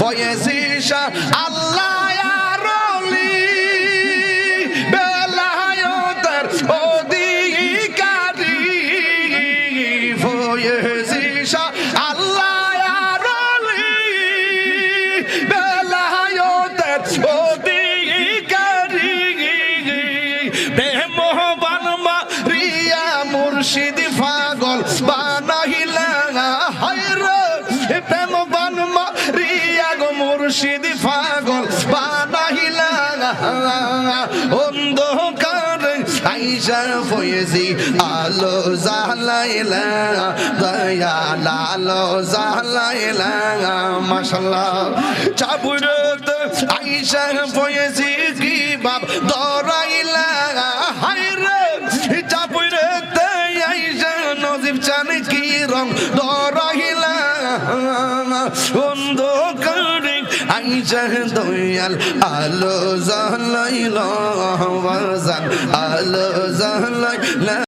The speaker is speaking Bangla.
ফয়েজি শাহ আল্লাহ আরলি বেলায়তের অধিকারী। ফয়েজি শাহ মুর্শিদ পাগল আলো জালাইলা দয়া লালো জালাইলা মাশাল্লাহ। চাবুরত আইসা ফয়েজি, কি বাপ দরাইলা। হায়রে চাবুরত আইসা নজিব চান কি রং দরাইলা। অন্ধকারে আইসা দয়াল আলো জালাইলা আলো জালাইলা